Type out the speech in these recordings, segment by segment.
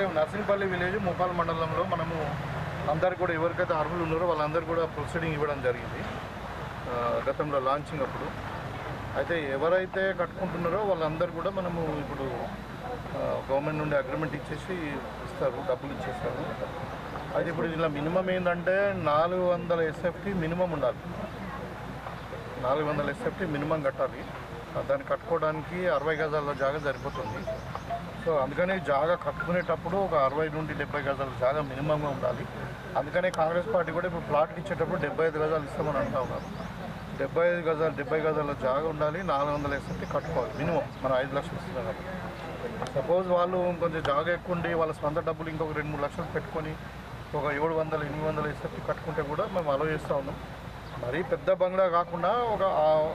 Stage Mopal మండలంలో మనము అందరు కూడా ఎవరికైతే అర్హులు ఉన్నారో వాళ్ళందరూ కూడా ప్రొసీడింగ్ ఇవ్వడం జరిగింది. గతంలో లాంచింగ్ అప్పుడు. అయితే ఎవరైతే కట్టుకుంటున్నారో వాళ్ళందరూ కూడా మనము ఇప్పుడు గవర్నమెంట్ నుండి అగ్రిమెంట్ ఇచ్చేసి ఇస్తారు డబ్బులు ఇచ్చేస్తారు. అయితే ఇప్పుడు ఇలా మినిమం ఏంటంటే నాలుగు వందల ఎస్ఎఫ్టీ మినిమం ఉండాలి. నాలుగు వందల ఎస్ఎఫ్టీ మినిమం కట్టాలి. దాన్ని కట్టుకోవడానికి అరవై గజాల జాగా సరిపోతుంది. సో అందుకని జాగా కట్టుకునేటప్పుడు ఒక అరవై నుండి డెబ్బై గజాల జాగా మినిమంగా ఉండాలి. అందుకనే కాంగ్రెస్ పార్టీ కూడా ఇప్పుడు ప్లాట్ ఇచ్చేటప్పుడు డెబ్బై ఐదు గజాలు ఇస్తామని అంటా ఉన్నారు. డెబ్బై ఐదు గజాలు డెబ్బై గజాల జాగా ఉండాలి నాలుగు వందల ఎస్ఎఫ్టీ కట్టుకోవాలి మినిమం మనం ఐదు లక్షలు ఇస్తున్నాం కాబట్టి. సపోజ్ వాళ్ళు కొంచెం జాగా ఎక్కువ ఉండి వాళ్ళ సొంత డబ్బులు ఇంకొక రెండు మూడు లక్షలు పెట్టుకొని ఒక ఏడు వందలు ఎనిమిది వందలు ఎస్ఎఫ్టీ కట్టుకుంటే కూడా మేము అలో చేస్తూ ఉన్నాం. మరీ పెద్ద బంగ్లా కాకుండా ఒక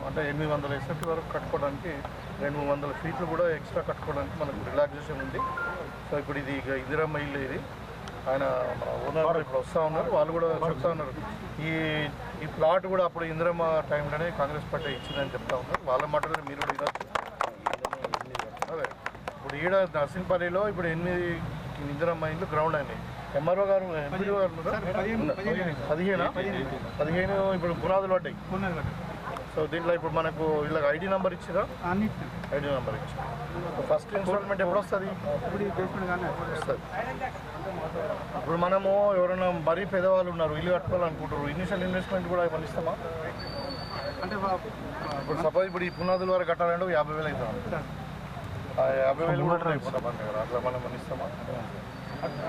అంటే ఎనిమిది వందల ఎస్ఎఫ్టీ వరకు కట్టుకోవడానికి రెండు మూడు వందల ఫీట్లు కూడా ఎక్స్ట్రా కట్టుకోవడానికి మనకు రిలాక్సేషన్ ఉంది. సో ఇప్పుడు ఇది ఇక ఇందిరమ్మ ఇల్లు ఇది. ఆయన మన ఓనర్ ఇప్పుడు వస్తూ ఉన్నారు. వాళ్ళు కూడా చెప్తా ఉన్నారు. ఈ ఈ ప్లాట్ కూడా అప్పుడు ఇందిరమ్మ టైంలోనే కాంగ్రెస్ పార్టీ ఇచ్చిందని చెప్తా ఉన్నారు. వాళ్ళ మాటలు మీరు కూడా వినొచ్చు అదే. ఇప్పుడు ఈడ నర్సింగ్పల్లిలో ఇప్పుడు ఎనిమిది ఇందిరమ్మ ఇల్లు గ్రౌండ్ అయినాయి. ఎంఆర్ఓ గారు ఎంపీడీ గారు? పదిహేనా పదిహేను. ఇప్పుడు పునాదులు పడ్డాయి. సో దీంట్లో ఇప్పుడు మనకు వీళ్ళకి ఐడి నెంబర్ ఇచ్చిరా ఐడి నెంబర్ ఇచ్చి ఫస్ట్ ఇన్స్టాల్మెంట్ ఎప్పుడు వస్తుంది. వస్తుంది. ఇప్పుడు మనము ఎవరైనా మరీ పెద్దవాళ్ళు ఉన్నారు ఇల్లు కట్టుకోవాలనుకుంటారు ఇనిషియల్ ఇన్వెస్ట్మెంట్ కూడా ఏమైనా ఇస్తామా? అంటే ఇప్పుడు సపోజ్ ఇప్పుడు ఈ పునాదుల వరకు కట్టాలంటే యాభై వేలు అవుతుంది ఆ యాభై వేలు కూడా అట్లా మనం ఇస్తామా?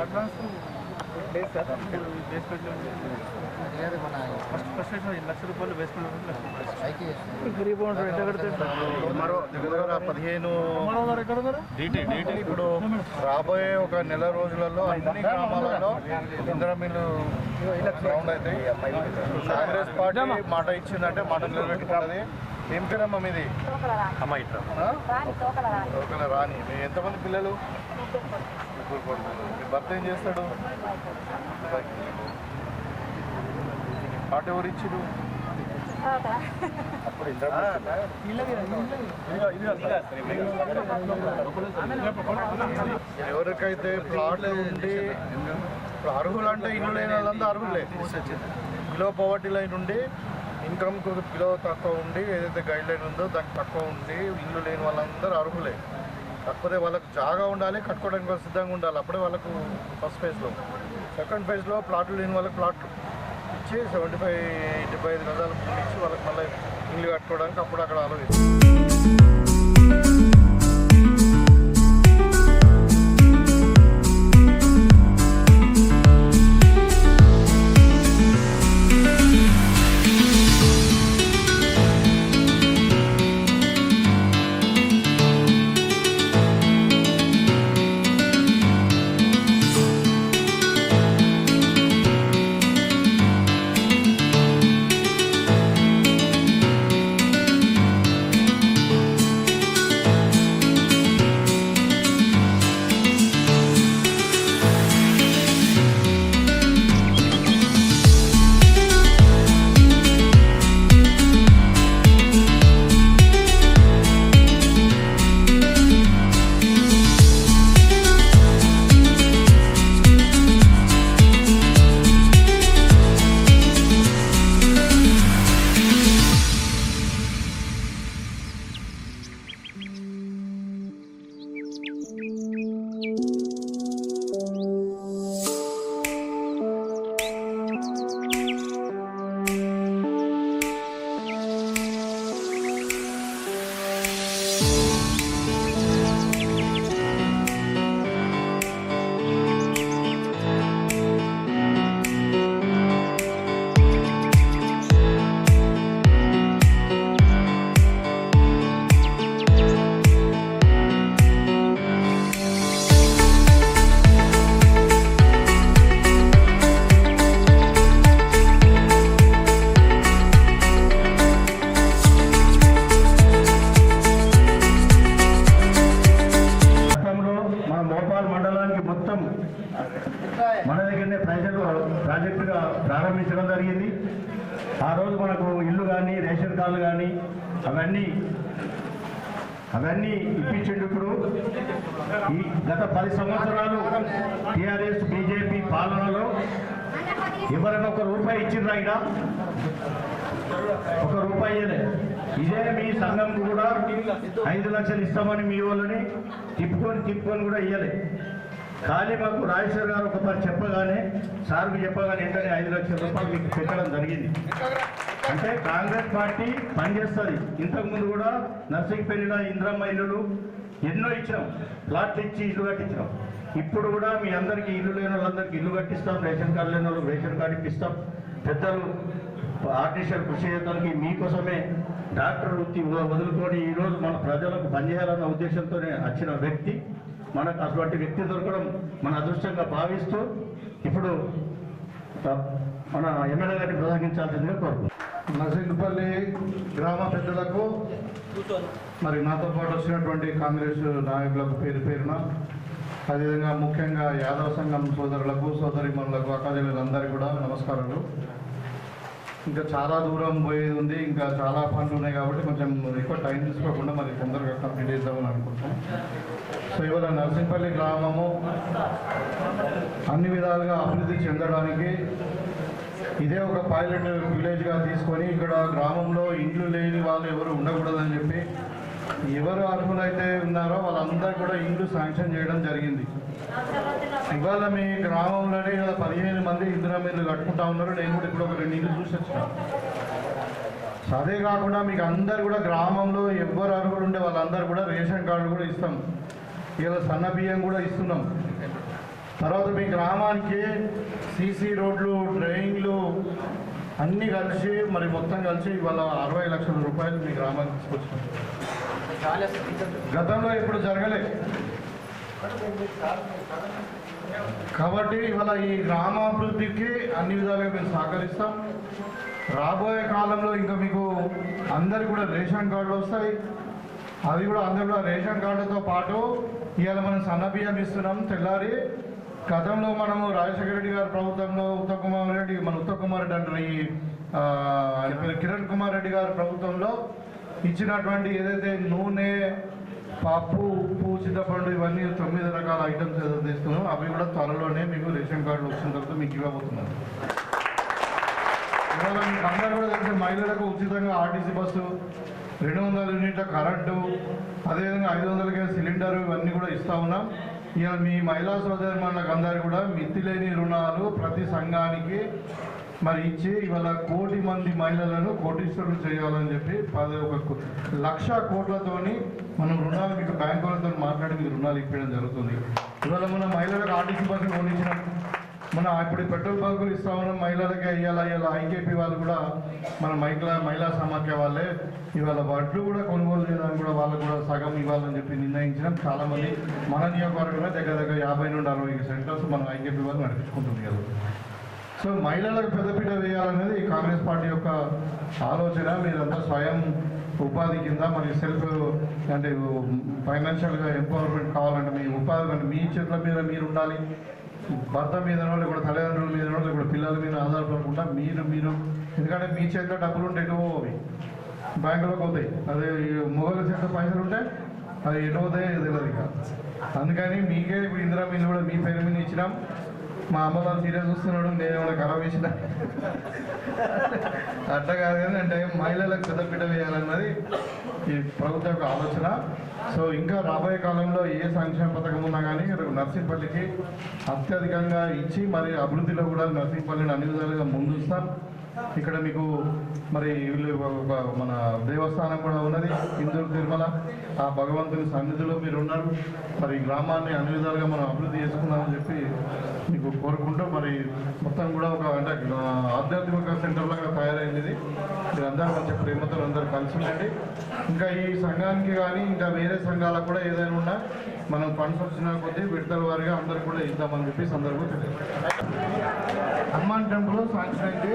అడ్వాన్స్ ఫస్ట్ లక్ష రూపాయలు. మరో పదిహేను. ఇప్పుడు రాబోయే ఒక నెల రోజులలో అన్ని గ్రామాలలో ఇంద్రమిల్లు గ్రౌండ్ అయితే కాంగ్రెస్ పార్టీ మాట ఇచ్చిందంటే మాట నిలబెట్టుకున్నది ఏం పేరమ్మా మీది? ఆ? ఒకవేళ రాని మీ ఎంతమంది పిల్లలు. మీ భర్త ఏం చేస్తాడు? పాట ఎవరు ఇచ్చిరు అప్పుడు ఎవరికైతే ప్లాట్లు ఉండి ఇప్పుడు అర్హులు అంటే ఇల్లు లేని వాళ్ళంతా అర్హులే బిలో పవర్టీ లైన్ ఉండి ఇన్కమ్ బిలో తక్కువ ఉండి ఏదైతే గైడ్ లైన్ ఉందో దానికి తక్కువ ఉండి ఇల్లు లేని వాళ్ళందరూ అర్హులే. కాకపోతే వాళ్ళకి జాగా ఉండాలి కట్టుకోవడానికి వాళ్ళు సిద్ధంగా ఉండాలి. అప్పుడే వాళ్ళకు ఫస్ట్ ఫేజ్లో సెకండ్ ఫేజ్లో ప్లాట్లు లేని వాళ్ళకి ప్లాట్లు ఇచ్చి సెవెంటీ ఫైవ్ డెబ్బై ఐదు గజాలు ఇచ్చి వాళ్ళకి మళ్ళీ ఇల్లు కట్టుకోవడానికి అప్పుడు అక్కడ ఆలోచిస్తారు ప్రాజెక్టుగా ప్రారంభించడం జరిగింది. ఆ రోజు మనకు ఇల్లు కానీ రేషన్ కార్డులు కానీ అవన్నీ అవన్నీ ఇప్పించిండు ఇప్పుడు. ఈ గత పది సంవత్సరాలు టీఆర్ఎస్ బీజేపీ పాలనలో ఎవరైనా ఒక రూపాయి ఇచ్చిండ్రా ఇక్కడ ఒక రూపాయి ఇదే మీ సంఘం కూడా ఐదు లక్షలు ఇస్తామని మీ వాళ్ళని తిప్పుకొని తిప్పుకొని కూడా ఇయ్యలే. ఖాళీ మాకు రాజేశ్వర్ గారు ఒక పని చెప్పగానే సార్కు చెప్పగానే ఏంటనే ఐదు లక్షల రూపాయలు మీకు పెట్టడం జరిగింది. అంటే కాంగ్రెస్ పార్టీ పనిచేస్తుంది. ఇంతకుముందు కూడా నర్సింగ్పల్లిలో ఇంద్రమ్మ ఇల్లులు ఎన్నో ఇచ్చినాం. ప్లాట్లు ఇచ్చి ఇల్లు కట్టించినాం. ఇప్పుడు కూడా మీ అందరికీ ఇల్లు లేని వాళ్ళందరికీ ఇల్లు కట్టిస్తాం. రేషన్ కార్డు లేని వాళ్ళకి రేషన్ కార్డు ఇప్పిస్తాం. పెద్దలు ఆర్టిషియల్ కృషి చేయడానికి మీకోసమే డాక్టర్ వృత్తి వదులుకొని ఈరోజు మన ప్రజలకు పనిచేయాలన్న ఉద్దేశంతోనే వచ్చిన వ్యక్తి. మనకు అటువంటి వ్యక్తి దొరకడం మన అదృష్టంగా భావిస్తూ ఇప్పుడు మన ఎమ్మెల్యే గారిని ప్రసంగించాల్సిందిగా కోరుకుంటున్నాం. నర్సింగ్పల్లి గ్రామ పెద్దలకు మరి నాతో పాటు వచ్చినటువంటి కాంగ్రెస్ నాయకులకు పేరు పేరున అదేవిధంగా ముఖ్యంగా యాదవ సంఘం సోదరులకు సోదరిమణులకు అక్కజనులందరికీ కూడా నమస్కారాలు. ఇంకా చాలా దూరం పోయేది ఉంది ఇంకా చాలా పనులు ఉన్నాయి కాబట్టి కొంచెం ఎక్కువ టైం తీసుకోకుండా మరి తొందరగా కంప్లీట్ చేద్దామని అనుకుంటున్నాం. సో ఇవాళ నర్సింపల్లి గ్రామము అన్ని విధాలుగా అభివృద్ధి చెందడానికి ఇదే ఒక పైలట్ విలేజ్గా తీసుకొని ఇక్కడ గ్రామంలో ఇండ్లు లేని వాళ్ళు ఎవరు ఉండకూడదని చెప్పి ఎవరు అర్హులైతే ఉన్నారో వాళ్ళందరూ కూడా ఇండ్లు శాంక్షన్ చేయడం జరిగింది. ఇవాళ మీ గ్రామంలోనే ఇలా పదిహేను మంది ఇందిరా మీరు కట్టుకుంటా ఉన్నారు. నేను కూడా ఇప్పుడు ఒక రెండు ఇండ్లు చూసి వచ్చిన. సో అదే కాకుండా మీకు అందరు కూడా గ్రామంలో ఎవ్వరు అర్హులు ఉండే వాళ్ళందరూ కూడా రేషన్ కార్డు కూడా ఇస్తాం. ఇలా సన్న బియ్యం కూడా ఇస్తున్నాం. తర్వాత మీ గ్రామానికి సీసీ రోడ్లు డ్రైన్లు అన్నీ కలిసి మరి మొత్తం కలిసి ఇవాళ అరవై లక్షల రూపాయలు మీ గ్రామానికి తీసుకొచ్చాం. గతంలో ఇప్పుడు జరగలేదు కాబట్టి ఇవాళ ఈ గ్రామాభివృద్ధికి అన్ని విధాలుగా మేము సహకరిస్తాం. రాబోయే కాలంలో ఇంకా మీకు అందరికి కూడా రేషన్ కార్డులు వస్తాయి. అది కూడా అందరు కూడా రేషన్ కార్డుతో పాటు ఇవాళ మనం సన్న ఇస్తున్నాం తెల్లారి గతంలో మనము రాజశేఖర రెడ్డి గారి ప్రభుత్వంలో ఉత్తమ్ కుమార్ రెడ్డి మన ఉత్తమ్ కుమార్ రెడ్డి అంటారు ఈ కిరణ్ కుమార్ రెడ్డి గారి ప్రభుత్వంలో ఇచ్చినటువంటి ఏదైతే నూనె పప్పు ఉప్పు చింతపండు ఇవన్నీ తొమ్మిది రకాల ఐటమ్స్ ఏదో తీసుకున్నాం అవి కూడా త్వరలోనే మీకు రేషన్ కార్డులు వచ్చిన తర్వాత మీకు ఇవ్వబోతున్నాం. ఇవాళ మీకు అందరూ కూడా తెలిసి మహిళలకు ఉచితంగా ఆర్టీసీ బస్సు రెండు వందల యూనిట్ల కరెంటు అదేవిధంగా ఐదు వందల గ్యాస్ సిలిండర్ ఇవన్నీ కూడా ఇస్తా ఉన్నాం. ఇక మీ మహిళా సోదరులకు అందరికీ కూడా మిత్తిలేని రుణాలు ప్రతి సంఘానికి మరి ఇచ్చి ఇవాళ కోటి మంది మహిళలను కోటీశ్వరులు చేయాలని చెప్పి పది ఒక లక్ష కోట్లతోని మనం రుణాలు మీకు బ్యాంకులతో మాట్లాడి మీకు రుణాలు ఇప్పించడం జరుగుతుంది. ఇవాళ మన మహిళలకు ఆర్టీసీ బస్సు కొనిచ్చినాం మన ఇప్పుడు పెట్రోల్ బంకులు ఇస్తా ఉన్నాం మహిళలకే ఇవాళ ఇవాళ ఐకేపీ వాళ్ళు కూడా మన మహిళా మహిళా సమాఖ్య వాళ్ళే ఇవాళ వడ్లు కూడా కొనుగోలు చేయడానికి కూడా వాళ్ళు కూడా సగం ఇవ్వాలని చెప్పి నిర్ణయించడం చాలామంది మన నియోజకవర్గంలో దగ్గర దగ్గర యాభై నుండి అరవై సెంటర్స్ మనం ఐకేపీ వాళ్ళు నడిపించుకుంటుంది కదా సో మహిళలకు పెద్దపీట వేయాలనేది ఈ కాంగ్రెస్ పార్టీ యొక్క ఆలోచన. మీరంతా స్వయం ఉపాధి కింద మరి సెల్ఫ్ అంటే ఫైనాన్షియల్గా ఎంపవర్మెంట్ కావాలంటే మీ ఉపాధి అంటే మీ చేతుల మీద మీరు ఉండాలి. భర్త మీద కూడా తల్లిదండ్రుల మీద లేకపోతే పిల్లల మీద ఆధారపడకుండా మీరు మీరు. ఎందుకంటే మీ చేతిలో డబ్బులు ఉంటే ఎటు పోవి బ్యాంకులోకి పోతాయి. అదే మొగల చేత పైసలు ఉంటే అది ఎటు తెలియదు ఇక. అందుకని మీకే ఇప్పుడు ఇందిరా మీద కూడా మీ పేరు మీద ఇచ్చినాం. మా అమ్మ వాళ్ళు సీరియస్ చూస్తున్నాడు నేను ఏమైనా ఖరాబ్ చేసిన? అట్లా కాదు కానీ అంటే మహిళలకు పెద్ద పెద్దపీట వేయాలన్నది ఈ ప్రభుత్వ యొక్క ఆలోచన. సో ఇంకా రాబోయే కాలంలో ఏ సంక్షేమ పథకం ఉన్నా కానీ నర్సింపల్లికి అత్యధికంగా ఇచ్చి మరి అభివృద్ధిలో కూడా నర్సింపల్లిని అన్ని విధాలుగా ముందుస్తాం. ఇక్కడ మీకు మరి వీళ్ళు ఒక మన దేవస్థానం కూడా ఉన్నది ఇందులో తిరుమల. ఆ భగవంతుని సన్నిధిలో మీరు ఉన్నారు మరి గ్రామాన్ని అన్ని విధాలుగా మనం అభివృద్ధి చేసుకుందామని చెప్పి మీకు కోరుకుంటూ మరి మొత్తం కూడా ఒక అంటే ఆధ్యాత్మిక సెంటర్ లాగా తయారైంది మీరందరూ మంచి ప్రేమతో అందరూ కలిసి ఉండండి. ఇంకా ఈ సంఘానికి కానీ ఇంకా వేరే సంఘాలకు కూడా ఏదైనా ఉన్నా మనం ఫండ్స్ వచ్చిన కొద్దీ విడతల వారిగా అందరికి కూడా ఇద్దామని చెప్పి సందర్భంగా హనుమాన్ టెంపుల్ శాంక్షన్ అయింది.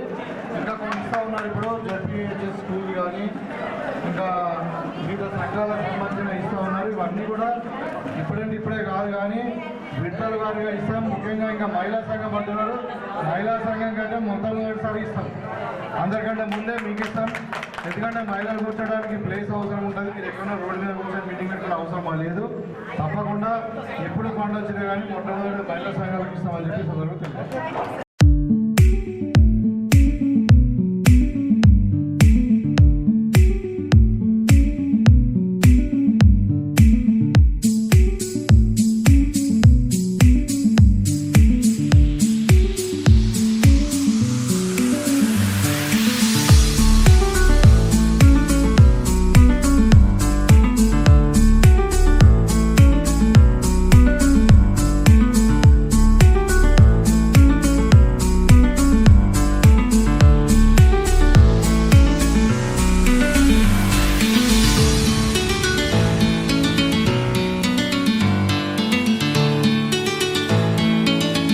ఇంకా కొన్ని ఉన్నారు ఇప్పుడు జడ్పీహెచ్ఎస్ స్కూల్ కానీ ఇంకా వివిధ సంఘాలకు సంబంధించిన ఇస్తూ ఉన్నారు. ఇవన్నీ కూడా ఇప్పుడంటే ఇప్పుడే కాదు కానీ విడతల వారిగా ఇస్తాం. ముఖ్యంగా ఇంకా మహిళా సంఘం అంటున్నారు. మహిళా సంఘం కంటే మొట్టమొదటిసారి ఇస్తాం. అందరికంటే ముందే మీకు ఇస్తాం. ఎందుకంటే మహిళలు కూర్చోడానికి ప్లేస్ అవసరం ఉంటుంది. మీరు ఎక్కడైనా రోడ్డు మీద కూర్చొని మీటింగ్ పెట్టడం అవసరం లేదు. తప్పకుండా ఎప్పుడు కొండ వచ్చినా కానీ మొట్టమొదటి మహిళా సంఘాలకు ఇస్తామని చెప్పి సందర్భంగా